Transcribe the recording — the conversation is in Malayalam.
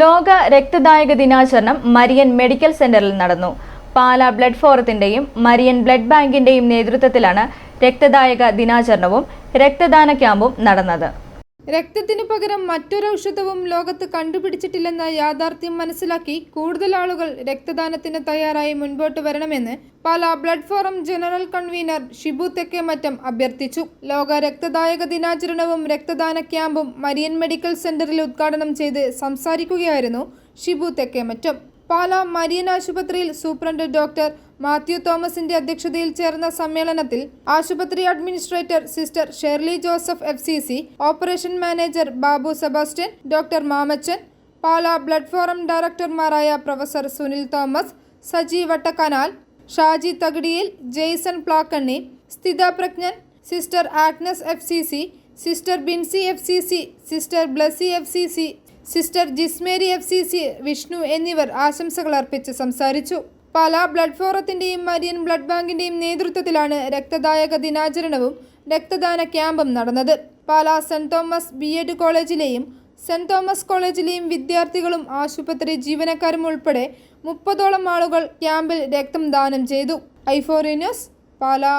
ലോക രക്തദായക ദിനാചരണം മരിയൻ മെഡിക്കൽ സെന്ററിൽ നടന്നു. പാല ബ്ലഡ് ഫോറത്തിന്റെയും മരിയൻ ബ്ലഡ് ബാങ്കിന്റെയും നേതൃത്വത്തിലാണ് രക്തദായക ദിനാചരണവും രക്തദാന ക്യാമ്പും നടന്നത്. രക്തത്തിനു പകരം മറ്റൊരു ഔഷധവും ലോകത്ത് കണ്ടുപിടിച്ചിട്ടില്ലെന്ന യാഥാർത്ഥ്യം മനസ്സിലാക്കി കൂടുതൽ ആളുകൾ രക്തദാനത്തിന് തയ്യാറായി മുൻപോട്ട് വരണമെന്ന് Pala blood forum general convener Shibu Thekkemattam അഭ്യർത്ഥിച്ചു. ലോക രക്തദായക ദിനാചരണവും രക്തദാന ക്യാമ്പും മരിയൻ മെഡിക്കൽ സെന്ററിൽ ഉദ്ഘാടനം ചെയ്ത് സംസാരിക്കുകയായിരുന്നു ഷിബു തെക്കേമറ്റം. പാല മരിയൻ ആശുപത്രിയിൽ സൂപ്രണ്ട് ഡോക്ടർ മാത്യു തോമസിന്റെ അധ്യക്ഷതയിൽ ചേർന്ന സമ്മേളനത്തിൽ ആശുപത്രി administrator sister Shirley Joseph F C C operation manager Babu Sebastian doctor Mamachan Pala blood forum ഡയറക്ടർമാരായ professor Sunil Thomas Saji Vattakkanal Shaji Thakidiyil Jaison Plakkanni Sthitha Prajnan sister Agnes F C C sister Binsy F C C sister Blessy F C C sister Jismary F C C Vishnu എന്നിവർ ആശംസകൾ അർപ്പിച്ച് സംസാരിച്ചു. പാലാ ബ്ലഡ് ഫോറത്തിന്റെയും മരിയൻ ബ്ലഡ് ബാങ്കിന്റെയും നേതൃത്വത്തിലാണ് രക്തദായക ദിനാചരണവും രക്തദാന ക്യാമ്പും നടന്നത്. Pala saint Thomas B Ed കോളേജിലെയും saint Thomas കോളേജിലെയും വിദ്യാർത്ഥികളും ആശുപത്രി ജീവനക്കാരും ഉൾപ്പെടെ മുപ്പതോളം ആളുകൾ ക്യാമ്പിൽ രക്തം ദാനം ചെയ്തു. ഐഫോറി ന്യൂസ് പാലാ.